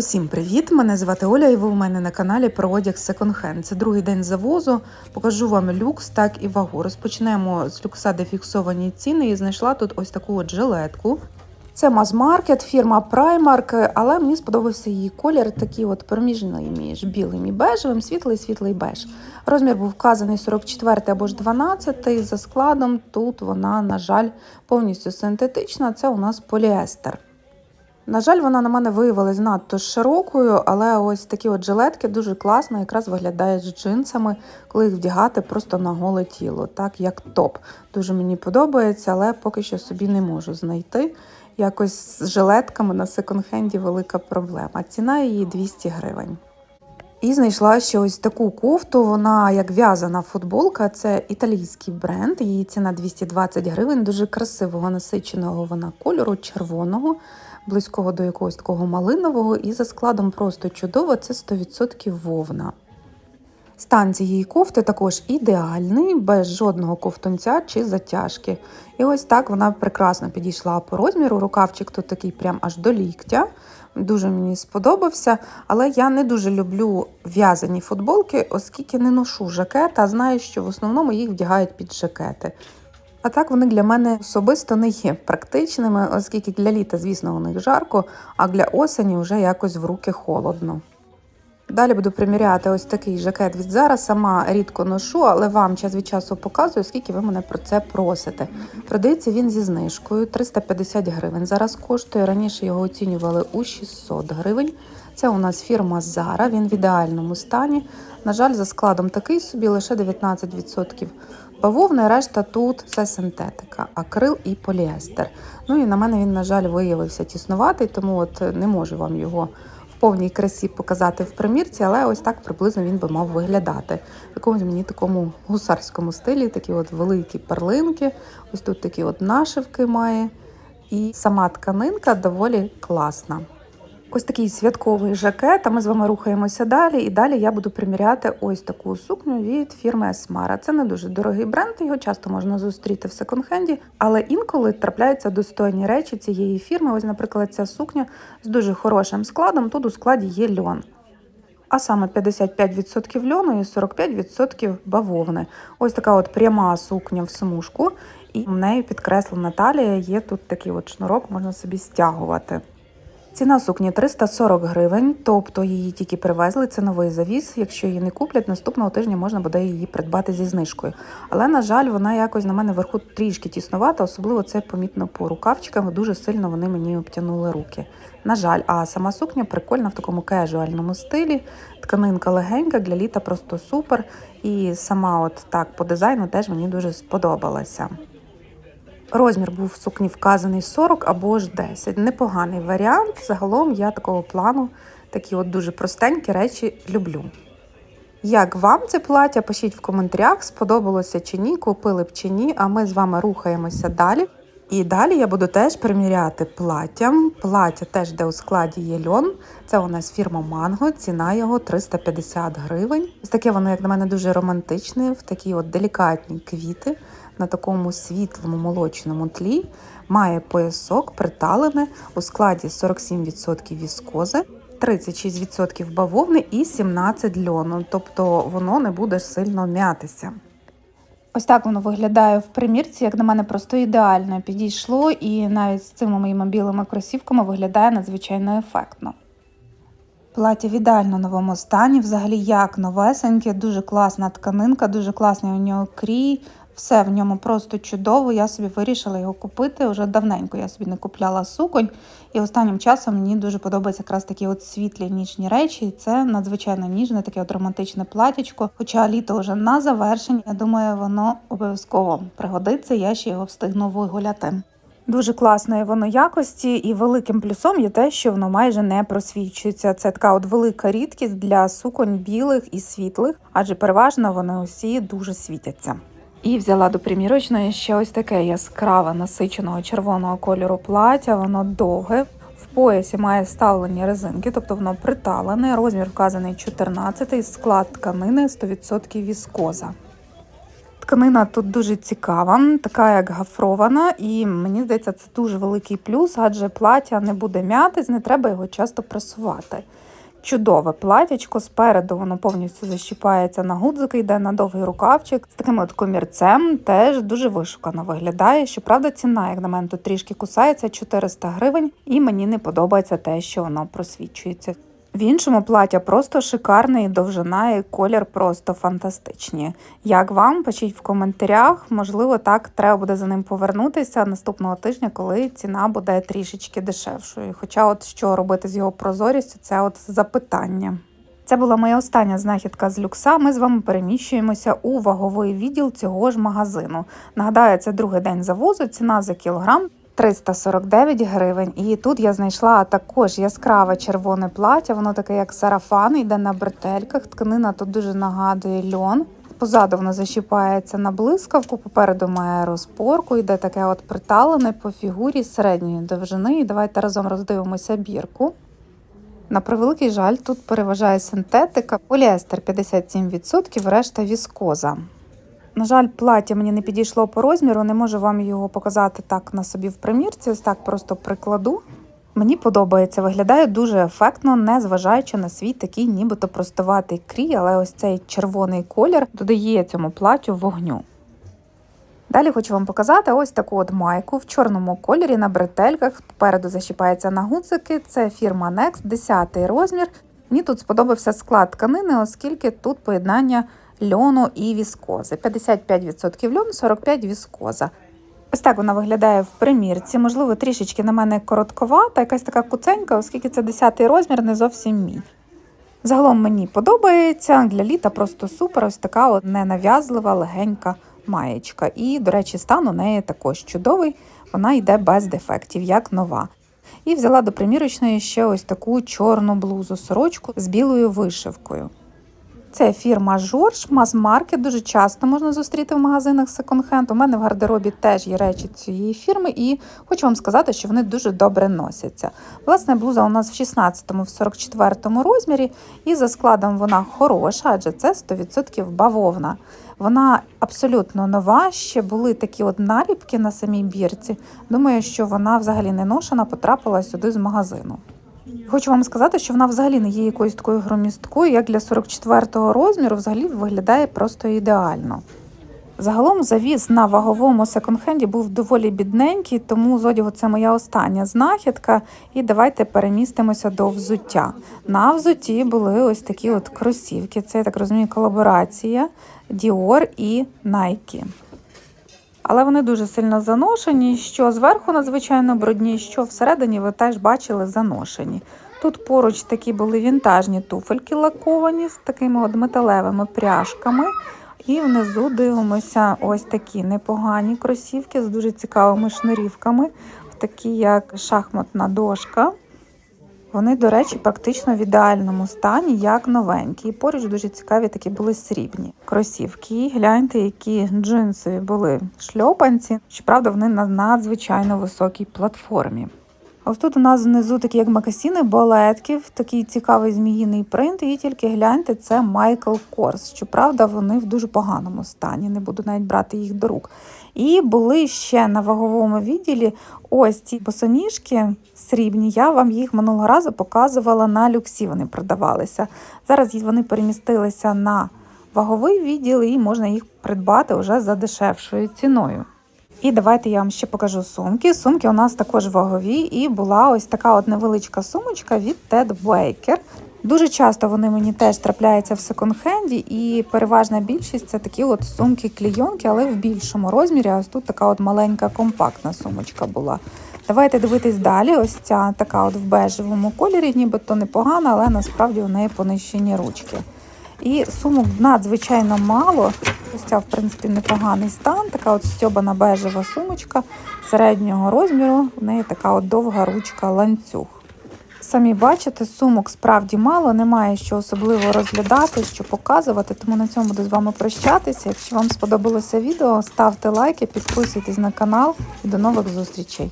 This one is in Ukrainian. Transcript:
Усім привіт! Мене звати Оля, і ви у мене на каналі про одяг Hand. Це другий день завозу. Покажу вам люкс, так і вагу. Розпочнемо з люкса, де фіксовані ціни, і знайшла тут ось таку от жилетку. Це маз-маркет, фірма Primark, але мені сподобався її колір, такий от проміжний між білим і бежевим, світлий світлий беж. Розмір був вказаний 44 або ж 12 за складом. Тут вона, на жаль, повністю синтетична. Це у нас поліестер. На жаль, вона на мене виявилась надто широкою, але ось такі от жилетки дуже класно якраз виглядають з джинсами, коли їх вдягати просто на голе тіло, так як топ. Дуже мені подобається, але поки що собі не можу знайти. Якось з жилетками на секонд-хенді велика проблема. Ціна її 200 гривень. І знайшла ще ось таку кофту. Вона як в'язана футболка, це італійський бренд. Її ціна 220 гривень. Дуже красивого насиченого вона кольору, червоного, близького до якогось такого малинового. І за складом просто чудово, це 100% вовна. Стан цієї кофти також ідеальний, без жодного ковтунця чи затяжки. І ось так вона прекрасно підійшла по розміру. Рукавчик тут такий прям аж до ліктя. Дуже мені сподобався, але я не дуже люблю в'язані футболки, оскільки не ношу жакет, а знаю, що в основному їх вдягають під жакети. А так вони для мене особисто не є практичними, оскільки для літа, звісно, у них жарко, а для осені вже якось в руки холодно. Далі буду приміряти ось такий жакет від Zara. Сама рідко ношу, але вам час від часу показую, скільки ви мене про це просите. Продається він зі знижкою 350 гривень. Зараз коштує. Раніше його оцінювали у 600 гривень. Це у нас фірма Zara, він в ідеальному стані. На жаль, за складом такий собі лише 19% бавовни, решта тут все синтетика, акрил і поліестер. Ну і на мене він, на жаль, виявився тіснуватий, тому от не можу вам його повній красі показати в примірці, але ось так приблизно він би мав виглядати. В якомусь мені такому гусарському стилі, такі от великі перлинки. Ось тут такі от нашивки має. І сама тканинка доволі класна. Ось такий святковий жакет, а ми з вами рухаємося далі. І далі я буду приміряти ось таку сукню від фірми Esmara. Це не дуже дорогий бренд, його часто можна зустріти в секонд-хенді, але інколи трапляються достойні речі цієї фірми. Ось, наприклад, ця сукня з дуже хорошим складом. Тут у складі є льон. А саме 55% льону і 45% бавовни. Ось така от пряма сукня в смужку, і в неї підкреслена талія. Є тут такий от шнурок, можна собі стягувати. Ціна сукні 340 гривень, тобто її тільки привезли. Це новий завіз. Якщо її не куплять, наступного тижня можна буде її придбати зі знижкою. Але, на жаль, вона якось на мене вверху трішки тіснувата, особливо це помітно по рукавчикам. Дуже сильно вони мені обтянули руки. На жаль, а сама сукня прикольна в такому кежуальному стилі. Тканинка легенька, для літа просто супер. І сама, от так по дизайну, теж мені дуже сподобалася. Розмір був в сукні вказаний 40 або ж 10. Непоганий варіант. Загалом я такого плану, такі от дуже простенькі речі люблю. Як вам це плаття? Пишіть в коментарях, сподобалося чи ні, купили б чи ні, а ми з вами рухаємося далі. І далі я буду теж приміряти платтям. Плаття теж, де у складі є льон. Це у нас фірма Манго, ціна його 350 гривень. Ось таке воно, як на мене, дуже романтичне, в такі от делікатні квіти на такому світлому молочному тлі. Має поясок приталене у складі 47% віскози, 36% бавовни і 17 льону. Тобто воно не буде сильно м'ятися. Ось так воно виглядає в примірці, як на мене, просто ідеально підійшло, і навіть з цими моїми білими кросівками виглядає надзвичайно ефектно. Плаття в ідеально новому стані, взагалі як новесеньке, дуже класна тканинка, дуже класний у нього крій. Все в ньому просто чудово. Я собі вирішила його купити. Вже давненько я собі не купляла суконь. І останнім часом мені дуже подобаються якраз такі от світлі ніжні речі. Це надзвичайно ніжне, таке от романтичне платічко. Хоча літо вже на завершенні, я думаю, воно обов'язково пригодиться. Я ще його встигну вигуляти. Дуже класної воно якості, і великим плюсом є те, що воно майже не просвічується. Це така от велика рідкість для суконь білих і світлих, адже переважно вони усі дуже світяться. І взяла до примірочної ще ось таке яскраве насиченого червоного кольору плаття. Воно довге. В поясі має ставлені резинки, тобто воно приталене. Розмір вказаний 14, склад тканини 100% віскоза. Тканина тут дуже цікава, така як гафрована, і мені здається, це дуже великий плюс, адже плаття не буде м'ятись, не треба його часто пресувати. Чудове платячко, спереду воно повністю защіпається на гудзики, йде на довгий рукавчик з таким от комірцем, теж дуже вишукано виглядає. Щоправда, ціна, як на мене, тут трішки кусається 400 гривень, і мені не подобається те, що воно просвічується. В іншому плаття просто шикарне і довжина, і колір просто фантастичні. Як вам? Пишіть в коментарях. Можливо, так треба буде за ним повернутися наступного тижня, коли ціна буде трішечки дешевшою. Хоча, от що робити з його прозорістю, це от запитання. Це була моя остання знахідка з люкса. Ми з вами переміщуємося у ваговий відділ цього ж магазину. Нагадаю, це другий день завозу, ціна за кілограм 349 гривень. І тут я знайшла також яскраве червоне плаття. Воно таке, як сарафан, йде на бретельках. Тканина тут дуже нагадує льон. Позаду воно защіпається на блискавку, попереду має розпорку, йде таке от приталене по фігурі середньої довжини. І давайте разом роздивимося бірку. На превеликий жаль, тут переважає синтетика, поліестер 57%, решта віскоза. На жаль, плаття мені не підійшло по розміру, не можу вам його показати так на собі в примірці, ось так просто прикладу. Мені подобається, виглядає дуже ефектно, не зважаючи на свій такий нібито простоватий крій, але ось цей червоний колір додає цьому платтю вогню. Далі хочу вам показати ось таку от майку в чорному кольорі на бретельках. Попереду защіпається на гудзики. Це фірма Next, 10 розмір. Мені тут сподобався склад тканини, оскільки тут поєднання льону і віскози. 55% льону, 45% віскоза. Ось так вона виглядає в примірці. Можливо, трішечки на мене коротковата, якась така куценька, оскільки це 10-й розмір, не зовсім мій. Загалом мені подобається. Для літа просто супер. Ось така от ненав'язлива, легенька маєчка. І, до речі, стан у неї також чудовий. Вона йде без дефектів, як нова. І взяла до примірочної ще ось таку чорну блузу сорочку з білою вишивкою. Це фірма Жорж, мас-маркет. Дуже часто можна зустріти в магазинах секонд-хенд. У мене в гардеробі теж є речі цієї фірми, і хочу вам сказати, що вони дуже добре носяться. Власне, блуза у нас в 16-му, в 44-му розмірі, і за складом вона хороша, адже це 100% бавовна. Вона абсолютно нова. Ще були такі от наліпки на самій бірці. Думаю, що вона взагалі не ношена, потрапила сюди з магазину. Хочу вам сказати, що вона взагалі не є якоюсь такою громісткою, як для 44-го розміру, взагалі виглядає просто ідеально. Загалом завіз на ваговому секонд-хенді був доволі бідненький, тому з одягу це моя остання знахідка. І давайте перемістимося до взуття. На взутті були ось такі от кросівки. Це я так розумію, колаборація Dior і Nike. Але вони дуже сильно заношені, що зверху надзвичайно брудні, що всередині ви теж бачили заношені. Тут поруч такі були вінтажні туфельки лаковані з такими от металевими пряжками. І внизу дивимося ось такі непогані кросівки з дуже цікавими шнурівками, такі як шахматна дошка. Вони, до речі, практично в ідеальному стані, як новенькі. І поруч дуже цікаві такі були срібні кросівки. Гляньте, які джинсові були шльопанці. Щоправда, вони на надзвичайно високій платформі. Ось тут у нас внизу такі як макасіни, балетків, такий цікавий зміїний принт. І тільки гляньте, це Майкл Корс. Щоправда, вони в дуже поганому стані. Не буду навіть брати їх до рук. І були ще на ваговому відділі ось ці босоніжки срібні. Я вам їх минулого разу показувала на люксі. Вони продавалися. Зараз вони перемістилися на ваговий відділ і можна їх придбати вже за дешевшою ціною. І давайте я вам ще покажу сумки. Сумки у нас також вагові, і була ось така от невеличка сумочка від Ted Baker. Дуже часто вони мені теж трапляються в секонд-хенді, і переважна більшість це такі от сумки клійонки, але в більшому розмірі. Ось тут така от маленька компактна сумочка була. Давайте дивитись далі. Ось ця така от в бежевому кольорі, нібито непогана, але насправді у неї понищені ручки. І сумок надзвичайно мало. Ось ця, в принципі, непоганий стан. Така от стьобана бежева сумочка середнього розміру. У неї така от довга ручка ланцюг. Самі бачите, сумок справді мало, немає що особливо розглядати, що показувати, тому на цьому буду з вами прощатися. Якщо вам сподобалося відео, ставте лайки, підписуйтесь на канал і до нових зустрічей.